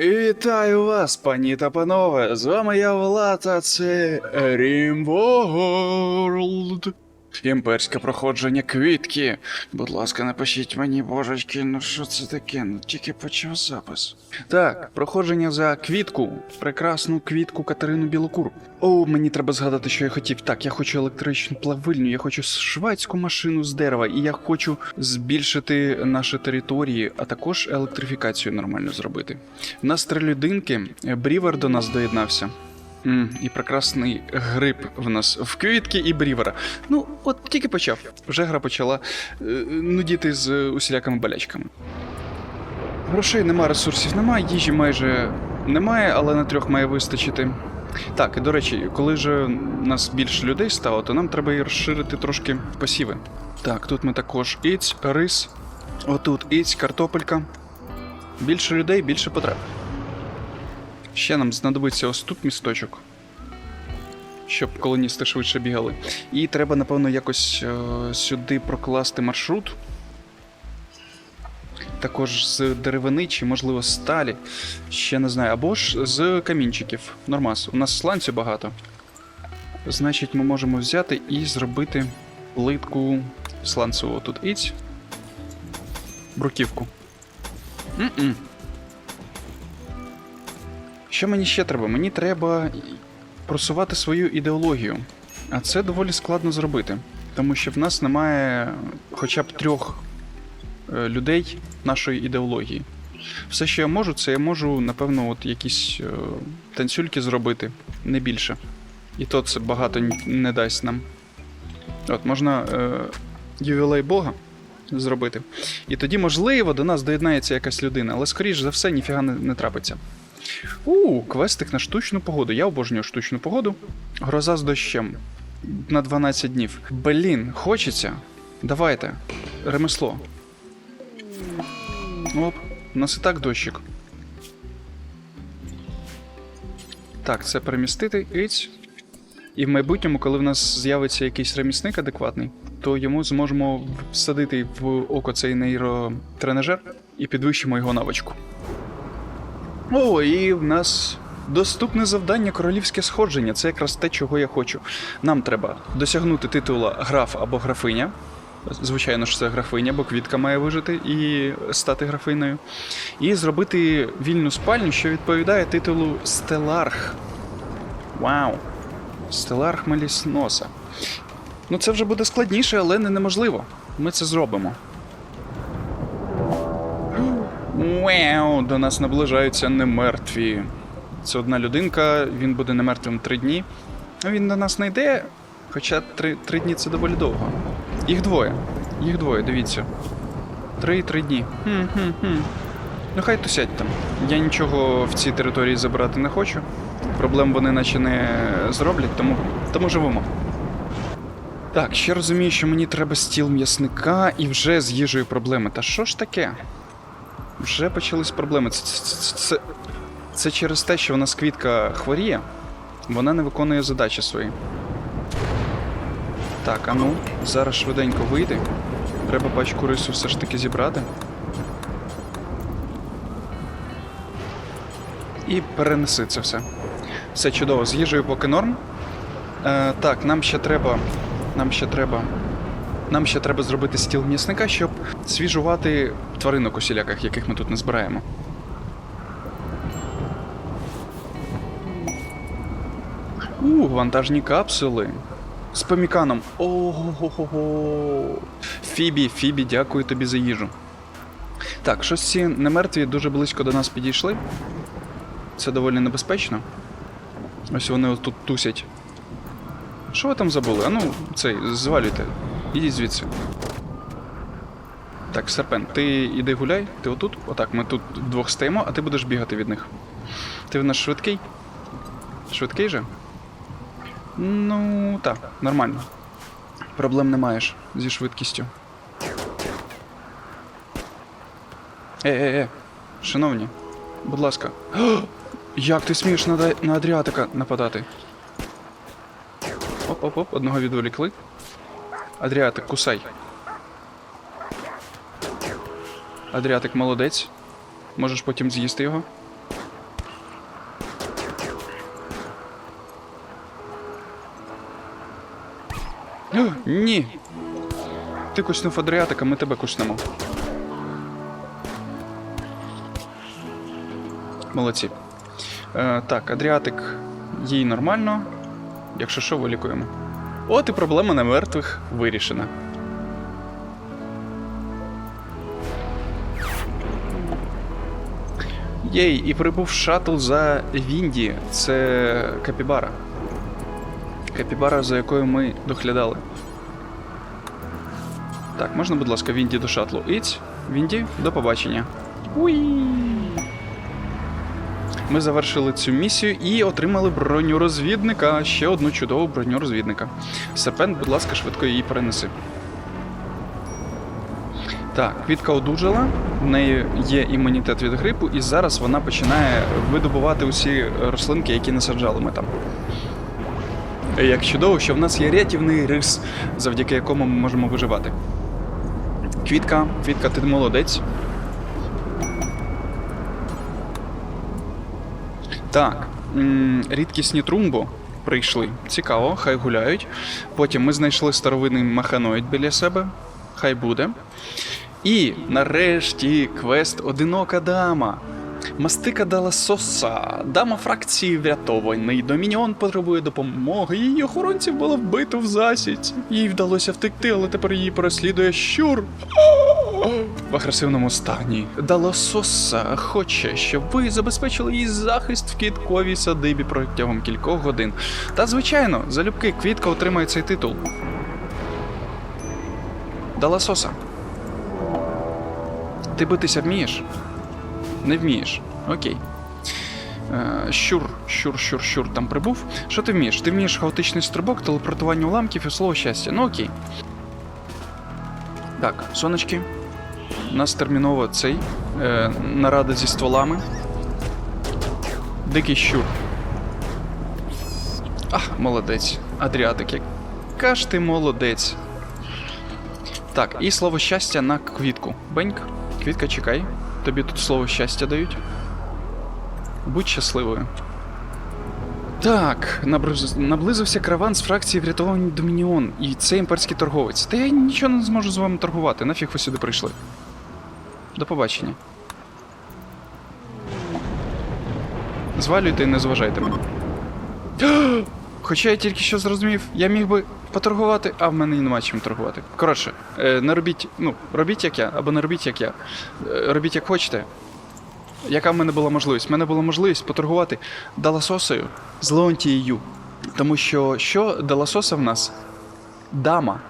Вітаю вас, пані та панове! З вами я Влад, а це Рімворлд. Імперське проходження квітки. Будь ласка, напишіть мені, божечки, ну що це таке? Ну тільки почав запис. Так, проходження за квітку, прекрасну квітку Катерину Білокур. О, мені треба згадати, що я хотів. Так, я хочу електричну плавильню, я хочу шведську машину з дерева, і я хочу збільшити наші території, а також електрифікацію нормально зробити. У нас три людинки. Брівер до нас доєднався. І прекрасний гриб в нас в квітки і брівера. Ну, от тільки почав. Вже гра почала е, нудіти з усілякими болячками. Грошей нема, ресурсів немає, їжі майже немає, але на трьох має вистачити. Так, і до речі, коли ж нас більше людей стало, то нам треба і розширити трошки посіви. Так, тут ми також іць, рис, отут іць, картопелька. Більше людей, більше потреб. Ще нам знадобиться ось тут місточок, щоб колоністи швидше бігали. І треба, напевно, якось е, сюди прокласти маршрут. Також з деревини чи, можливо, сталі. Ще не знаю. Або ж з камінчиків. Нормас. У нас сланцю багато. Значить, ми можемо взяти і зробити плитку сланцеву. Тут іць. Бруківку. М-м. Що мені ще треба? Мені треба просувати свою ідеологію. А це доволі складно зробити. Тому що в нас немає хоча б трьох е, людей нашої ідеології. Все, що я можу, це я можу, напевно, от якісь е, танцюльки зробити, не більше. І то це багато не дасть нам. От, можна е, ювілей Бога зробити. І тоді, можливо, до нас доєднається якась людина, але скоріш за все, ніфіга не, не трапиться. У, квестик на штучну погоду. Я обожнюю штучну погоду. Гроза з дощем. На 12 днів. Блін, хочеться. Давайте. Ремесло. Оп, у нас і так дощик. Так, це перемістити. Іць. І в майбутньому, коли в нас з'явиться якийсь ремісник адекватний, то йому зможемо всадити в око цей нейротренажер і підвищимо його навичку. О, і в нас доступне завдання королівське сходження. Це якраз те, чого я хочу. Нам треба досягнути титула граф або графиня. Звичайно ж, це графиня, бо квітка має вижити і стати графиною. І зробити вільну спальню, що відповідає титулу Стеларх. Вау! Стеларх Мелісноса. Ну, це вже буде складніше, але не неможливо. Ми це зробимо. Вау, до нас наближаються немертві. Це одна людинка, він буде немертвим три дні. Він до нас не йде, хоча три, три дні це доволі довго. Їх двоє. Їх двоє, дивіться. Три і три дні. Хм-хм-хм. Ну хай тусять там. Я нічого в цій території забирати не хочу. Проблем вони наче не зроблять, тому, тому живемо. Так, ще розумію, що мені треба стіл м'ясника і вже з їжею проблеми. Та що ж таке? Вже почались проблеми. Це, це, це, це, це через те, що в нас квітка хворіє, вона не виконує задачі свої. Так, а ну, зараз швиденько вийди. Треба пачку рису все ж таки зібрати. І перенеси це все. Все чудово, з їжею поки норм. Е, так, нам ще треба. Нам ще треба. Нам ще треба зробити стіл м'ясника, щоб свіжувати тваринок усіляких, яких ми тут не збираємо. У, вантажні капсули. З поміканом. Ого-го-го. Фібі, Фібі, дякую тобі за їжу. Так, щось ці немертві дуже близько до нас підійшли. Це доволі небезпечно. Ось вони тут тусять. Що ви там забули? А ну, цей, звалюйте. Ідіть звідси. Так, Серпен, ти іди гуляй, ти отут. Отак, ми тут вдвох стоїмо, а ти будеш бігати від них. Ти в нас швидкий? Швидкий же? Ну, так, нормально. Проблем не маєш зі швидкістю. Е, е, е, шановні, будь ласка. О, як ти смієш на, на Адріатика нападати? Оп-оп-оп, одного відволікли. Адріатик, кусай. Адріатик молодець. Можеш потім з'їсти його. О, ні! Ти куснув Адріатика, ми тебе куснемо. Молодці. Е, Так, Адріатик їй нормально. Якщо що, вилікуємо. От і проблема на мертвих вирішена. Єй, і прибув шаттл за Вінді. Це Капібара. Капібара, за якою ми доглядали. Так, можна, будь ласка, Вінді до шатлу. Іць, Вінді, до побачення. Уї. Ми завершили цю місію і отримали броню розвідника. Ще одну чудову броню розвідника. Серпент, будь ласка, швидко її перенеси. Так, квітка одужала, в неї є імунітет від грипу, і зараз вона починає видобувати усі рослинки, які насаджали ми там. Як чудово, що в нас є рятівний рис, завдяки якому ми можемо виживати. Квітка, квітка, ти молодець. Так, рідкісні трумбо прийшли. Цікаво, хай гуляють. Потім ми знайшли старовинний механоїд біля себе. Хай буде. І нарешті квест Одинока дама. Мастика дала соса. Дама фракції врятований. Домініон потребує допомоги. Її охоронців було вбито в засідці. Їй вдалося втекти, але тепер її переслідує щур. В агресивному стані. Дала соса хоче, щоб ви забезпечили їй захист в квітковій садибі протягом кількох годин. Та звичайно, залюбки квітка отримає цей титул. Дала соса. Ти битися вмієш? Не вмієш. Окей. Е, щур, щур, щур, щур там прибув. Що ти вмієш? Ти вмієш хаотичний стрибок, телепортування уламків і слово щастя. Ну окей. Так, сонечки. У нас терміново цей. Е, нарада зі стволами. Дикий щур. Ах, молодець. Адріатик. Яка ж ти молодець. Так, і слово щастя на квітку. Беньк, квітка, чекай. Тобі тут слово щастя дають. Будь щасливою. Так, наблизився караван з фракції врятований Домініон, і це імперський торговець. Та я нічого не зможу з вами торгувати. Нафіг ви сюди прийшли. До побачення. Звалюйте і не зважайте мене. Хоча я тільки що зрозумів, я міг би поторгувати, а в мене і нема чим торгувати. Коротше, е, не робіть, ну, робіть як я, або не робіть як я. Е, робіть як хочете. Яка в мене була можливість? В мене була можливість поторгувати Даласосою з Леонтією. Тому що що Даласоса в нас? Дама.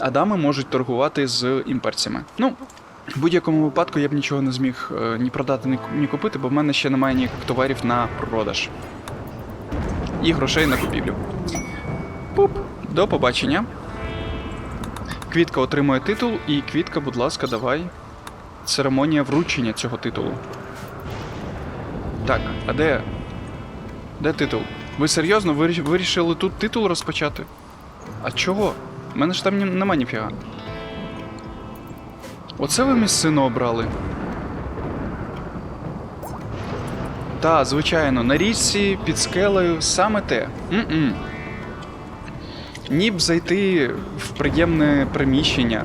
А дами можуть торгувати з імперцями. Ну, в будь-якому випадку я б нічого не зміг е, ні продати, ні, ні купити, бо в мене ще немає ніяких товарів на продаж. І грошей на купівлю. До побачення. Квітка отримує титул, і Квітка, будь ласка, давай. Церемонія вручення цього титулу. Так, а де. Де титул? Ви серйозно вирішили тут титул розпочати? А чого? У мене ж там нема ніфіга. Оце ви місцину обрали. Та, звичайно, на річці під скелею саме те. М-м. Ні зайти в приємне приміщення,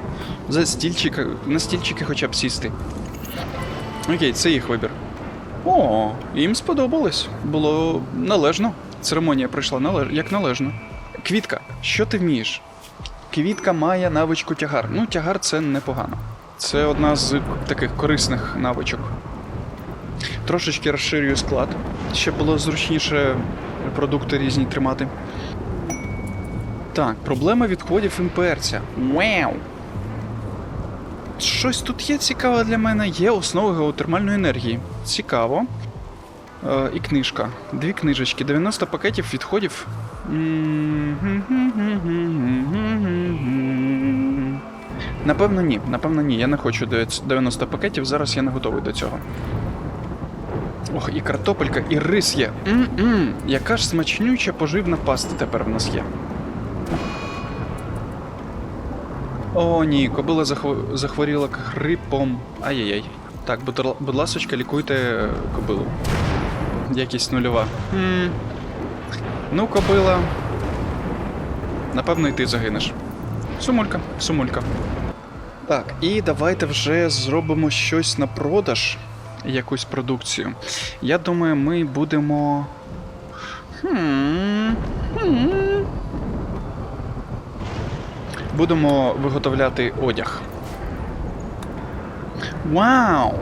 за стільчика, на стільчики хоча б сісти. Окей, це їх вибір. О, їм сподобалось. Було належно. Церемонія пройшла належ... як належно. Квітка, що ти вмієш? Квітка має навичку тягар. Ну, тягар це непогано. Це одна з таких корисних навичок. Трошечки розширюю склад, щоб було зручніше продукти різні тримати. Так, проблема відходів імперця. Вау! Щось тут є цікаве для мене. Є основи геотермальної енергії. Цікаво. Е, і книжка. Дві книжечки. 90 пакетів відходів. Напевно, ні. Напевно, ні. Я не хочу 90 пакетів, зараз я не готовий до цього. Ох, і картопелька, і рис є. М-м, яка ж смачнюча поживна паста тепер в нас є. О, ні, кобила захво- захворіла грипом. Ай-яй-яй. Так, будь, ла- будь ласочка, лікуйте е, кобилу. Якість нульова. М. Ну, кобила. напевно, і ти загинеш. Сумулька, сумулька. Так, і давайте вже зробимо щось на продаж, якусь продукцію. Я думаю, ми будемо. Хм. Хм. Будемо виготовляти одяг. Вау!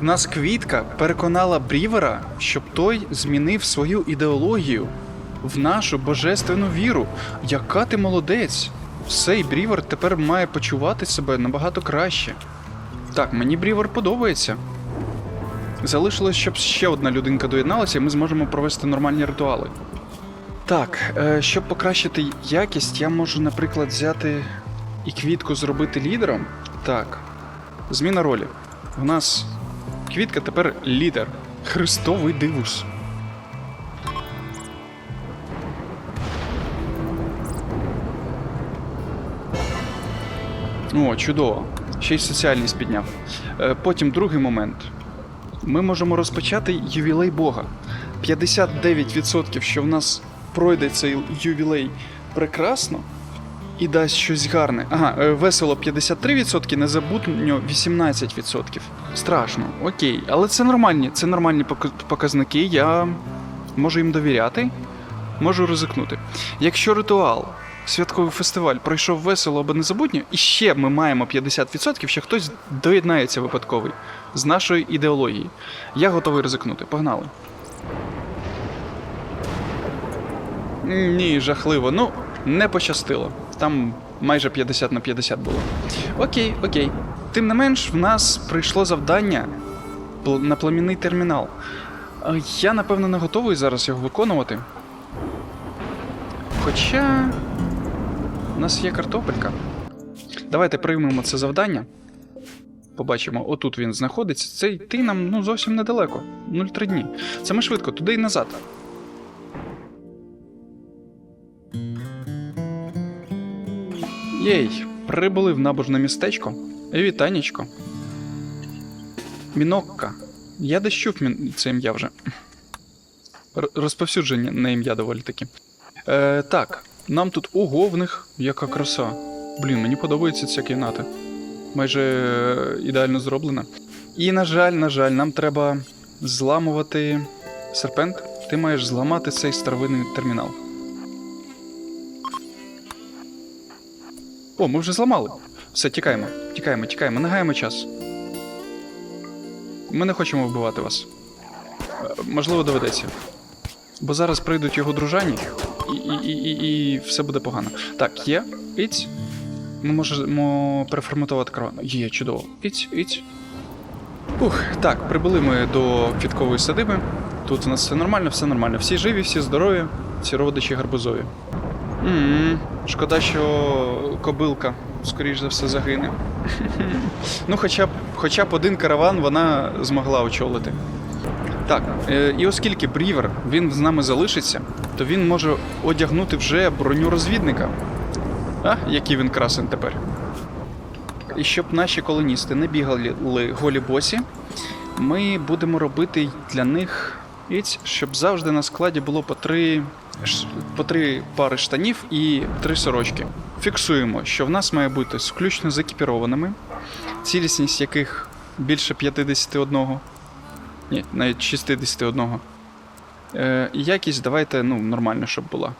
В нас квітка переконала Брівера, щоб той змінив свою ідеологію в нашу божественну віру. Яка ти молодець! Цей Брівер тепер має почувати себе набагато краще. Так, мені Брівер подобається. Залишилось, щоб ще одна людинка доєдналася, і ми зможемо провести нормальні ритуали. Так, е, щоб покращити якість, я можу, наприклад, взяти і квітку зробити лідером. Так. Зміна ролі. У нас квітка тепер лідер. Христовий дивус. О, чудово. Ще й соціальність підняв. Е, Потім другий момент. Ми можемо розпочати ювілей Бога. 59%, що в нас пройде цей ювілей прекрасно і дасть щось гарне. Ага, е, весело 53%, незабутньо 18%. Страшно, окей. Але це нормальні, це нормальні показники. Я можу їм довіряти, можу ризикнути. Якщо ритуал, святковий фестиваль пройшов весело або незабутньо, і ще ми маємо 50%, що хтось доєднається випадковий з нашої ідеології. Я готовий ризикнути. Погнали. Ні, жахливо. Ну, не пощастило. Там майже 50 на 50 було. Окей, окей. Тим не менш, в нас прийшло завдання на пламінний термінал. Е, Я, напевно, не готовий зараз його виконувати. Хоча. У нас є картопелька. Давайте приймемо це завдання. Побачимо, отут він знаходиться. Це йти нам ну, зовсім недалеко. 0,3 дні. Це ми швидко, туди і назад. Єй, прибули в набожне містечко. Вітанечко. Мінокка. Я десь чув мін... це ім'я вже. Розповсюдження на ім'я доволі таки. Е, так, нам тут ого в них яка краса. Блін, мені подобається ця кімната. Майже е, ідеально зроблена. І, на жаль, на жаль, нам треба зламувати серпент. Ти маєш зламати цей старовинний термінал. О, ми вже зламали. Все, тікаємо, тікаємо, тікаємо, не гаємо час. Ми не хочемо вбивати вас. Е, Можливо, доведеться. Бо зараз прийдуть його дружані, і, і, і, і, все буде погано. Так, є. Іць. Ми можемо переформатувати караван. Є, чудово. Іць, іць. Ух, так, прибули ми до квіткової садиби. Тут у нас все нормально, все нормально. Всі живі, всі здорові, всі родичі гарбузові. М Шкода, що кобилка, скоріш за все, загине. ну, хоча б, хоча б один караван вона змогла очолити. Так, е, і оскільки Брівер він з нами залишиться, то він може одягнути вже броню розвідника. А, який він красен тепер. І щоб наші колоністи не бігали голі босі, ми будемо робити для них щоб завжди на складі було по три, по три пари штанів і три сорочки. Фіксуємо, що в нас має бути включно закіпірованими, цілісність яких більше 51. Ні, навіть 61. Е, якість давайте ну, нормально, щоб була.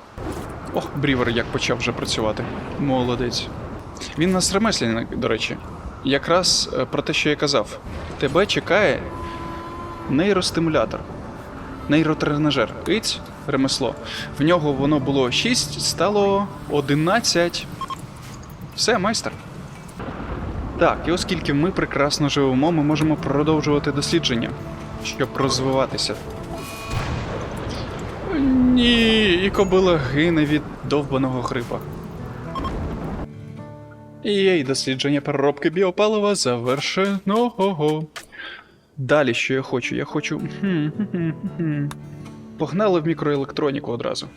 Ох, Брівер як почав вже працювати. Молодець. Він нас ремесленник, до речі. Якраз е, про те, що я казав. Тебе чекає нейростимулятор. Нейротренажер. Іць, ремесло. В нього воно було 6, стало 11. Все, майстер. Так, і оскільки ми прекрасно живемо, ми можемо продовжувати дослідження, щоб розвиватися. Ні, і кобила гине від довбаного гриба. Єй, дослідження переробки біопалива завершено. Далі, що я хочу? Я хочу. Погнали в мікроелектроніку одразу.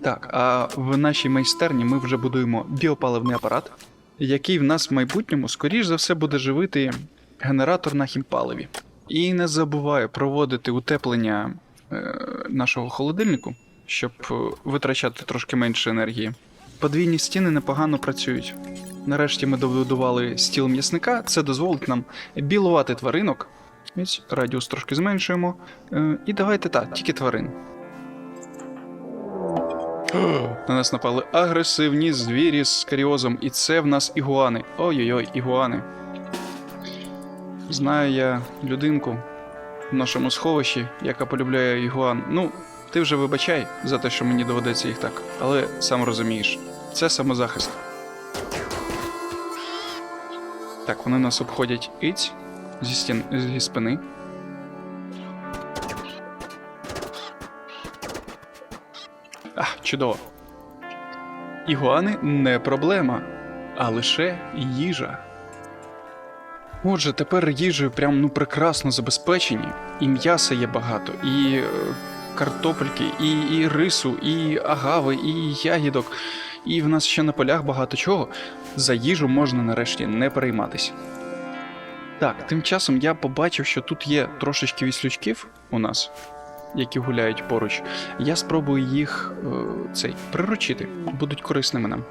Так, а в нашій майстерні ми вже будуємо біопаливний апарат, який в нас в майбутньому, скоріш за все, буде живити генератор на хімпаливі. І не забуваю проводити утеплення е, нашого холодильнику щоб е, витрачати трошки менше енергії. Подвійні стіни непогано працюють. Нарешті ми добудували стіл м'ясника, це дозволить нам білувати тваринок. Ось радіус трошки зменшуємо. Е, І давайте так, тільки тварин. На нас напали агресивні звірі з каріозом, і це в нас ігуани. Ой-ой-ой, ігуани. Знаю я людинку в нашому сховищі, яка полюбляє ігуан. Ну, ти вже вибачай за те, що мені доведеться їх так, але сам розумієш, це самозахист. Так, вони нас обходять іць зі, стін... зі спини. А, чудово. Ігуани не проблема, а лише їжа. Отже, тепер їжею прям ну прекрасно забезпечені. І м'яса є багато, і е, картопельки, і, і рису, і агави, і ягідок. І в нас ще на полях багато чого. За їжу можна нарешті не перейматися. Так, тим часом я побачив, що тут є трошечки віслючків у нас, які гуляють поруч. Я спробую їх е, цей приручити, будуть корисними нам.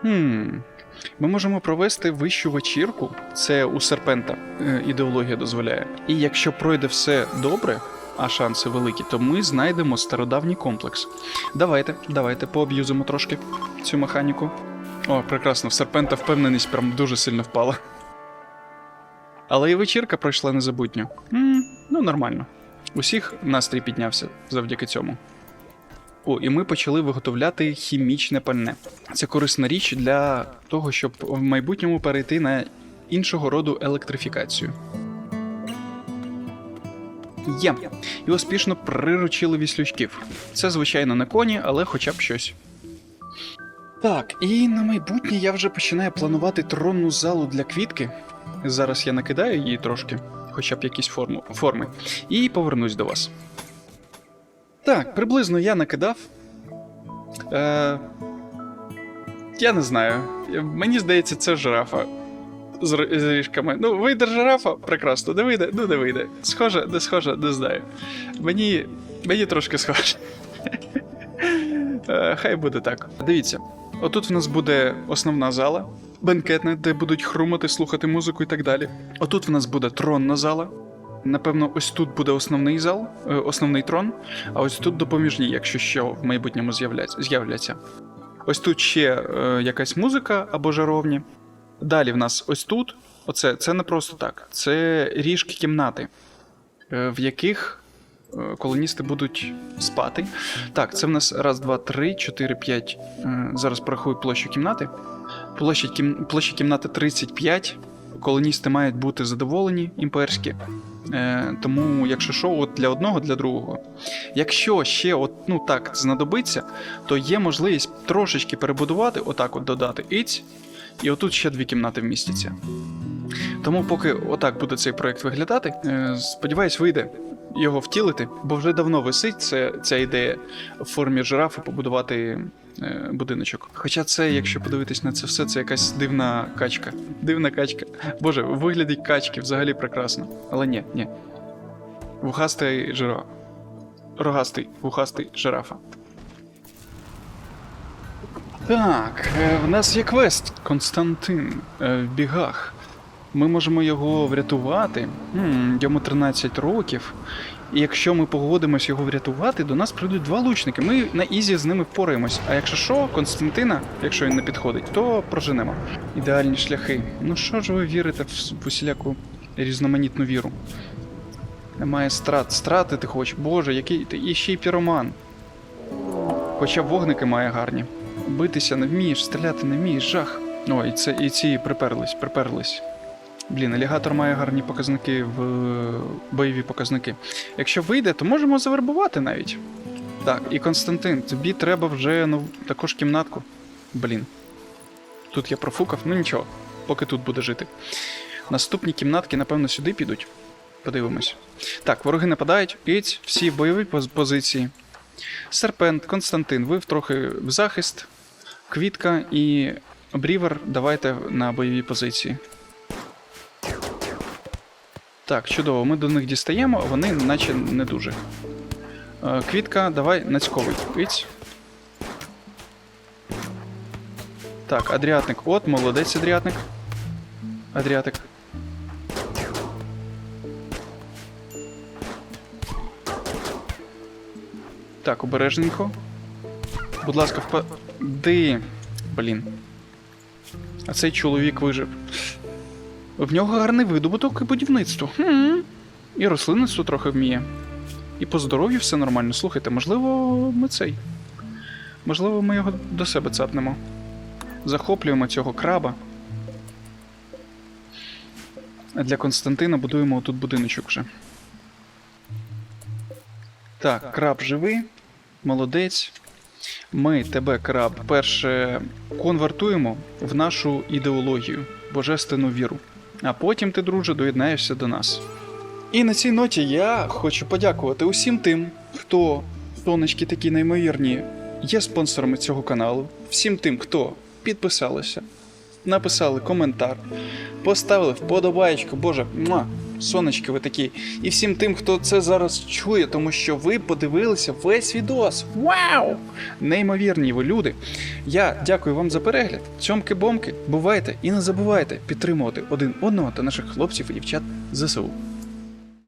Хм. Ми можемо провести вищу вечірку, це у серпента е, ідеологія дозволяє. І якщо пройде все добре, а шанси великі, то ми знайдемо стародавній комплекс. Давайте, давайте пооб'юзимо трошки цю механіку. О, прекрасно, в серпента впевненість прям дуже сильно впала. Але і вечірка пройшла незабутньо. м ну, нормально. Усіх настрій піднявся завдяки цьому. О, і ми почали виготовляти хімічне пальне. Це корисна річ для того, щоб в майбутньому перейти на іншого роду електрифікацію. Є. І успішно приручили віслючків. Це, звичайно, не коні, але хоча б щось. Так, і на майбутнє я вже починаю планувати тронну залу для квітки. Зараз я накидаю її трошки, хоча б якісь форму, форми, і повернусь до вас. Так, приблизно я накидав. Е, я не знаю. Мені здається, це жирафа з, з ріжками. Ну, вийде жирафа, прекрасно, не вийде, ну не вийде. Схоже, не схоже, не знаю. Мені, мені трошки схоже. Е, Хай буде так. Дивіться, отут в нас буде основна зала, бенкетна, де будуть хрумати, слухати музику і так далі. Отут в нас буде тронна зала. Напевно, ось тут буде основний зал, е, основний трон, а ось тут допоміжні, якщо що в майбутньому з'являться. Ось тут ще е, якась музика або жаровні. Далі в нас ось тут. Оце це не просто так. Це ріжки кімнати, е, в яких колоністи будуть спати. Так, це в нас раз, два, три, чотири, п'ять. Е, Зараз порахую площу кімнати. Площа, кім... площа кімнати 35. Колоністи мають бути задоволені імперські. Е, тому, якщо що, от для одного, для другого. Якщо ще от, ну так знадобиться, то є можливість трошечки перебудувати, отак от додати іць, і отут ще дві кімнати вмістяться. Тому, поки отак буде цей проект виглядати, е, сподіваюсь, вийде його втілити, бо вже давно висить це, ця ідея в формі жирафи побудувати е, будиночок. Хоча це, якщо подивитись на це все, це якась дивна качка. Дивна качка. Боже, у вигляді качки взагалі прекрасно. Але ні, ні. Вухастий жираф. Рогастий, вухастий жирафа. Так, е, в нас є квест Константин е, в бігах. Ми можемо його врятувати. М, Йому 13 років. І якщо ми погодимось його врятувати, до нас прийдуть два лучники. Ми на ізі з ними впораємось. А якщо що, Константина, якщо він не підходить, то проженемо. Ідеальні шляхи. Ну що ж ви вірите в, усіляку різноманітну віру? Немає страт. Страти ти хочеш. Боже, який ти ще й піроман. Хоча вогники має гарні. Битися не вмієш, стріляти не вмієш, жах. О, і це і ці приперлись, приперлись. Блін, алігатор має гарні показники в е, бойові показники. Якщо вийде, то можемо завербувати навіть. Так, і Константин, тобі треба вже ну, також кімнатку. Блін. Тут я профукав, ну нічого, поки тут буде жити. Наступні кімнатки, напевно, сюди підуть. Подивимось. Так, вороги нападають, іць, всі в бойовій поз- позиції. Серпент, Константин, ви трохи в захист. Квітка і Брівер, давайте на бойові позиції. Так, чудово, ми до них дістаємо, вони наче не дуже. Е, Квітка, давай нацьковий. Іць. Так, Адріатник. От, молодець, Адріатник. Адріатик. Так, обережненько. Будь ласка, впади. Блін. А цей чоловік вижив. В нього гарний видобуток і будівництво. Хм. І рослинництво трохи вміє. І по здоров'ю все нормально. Слухайте, можливо, ми цей. Можливо, ми його до себе цапнемо. Захоплюємо цього краба. Для Константина будуємо тут будиночок вже. Так, краб живий. Молодець. Ми тебе, краб, перше конвертуємо в нашу ідеологію, божественну віру. А потім ти, друже, доєднаєшся до нас. І на цій ноті я хочу подякувати усім тим, хто сонечки такі неймовірні, є спонсорами цього каналу, всім тим, хто підписалися, написали коментар, поставили вподобаєчку, боже, муа, сонечки ви такі. І всім тим, хто це зараз чує, тому що ви подивилися весь відос. Вау! Неймовірні ви люди. Я дякую вам за перегляд. Цьомки-бомки, бувайте і не забувайте підтримувати один одного та наших хлопців і дівчат ЗСУ.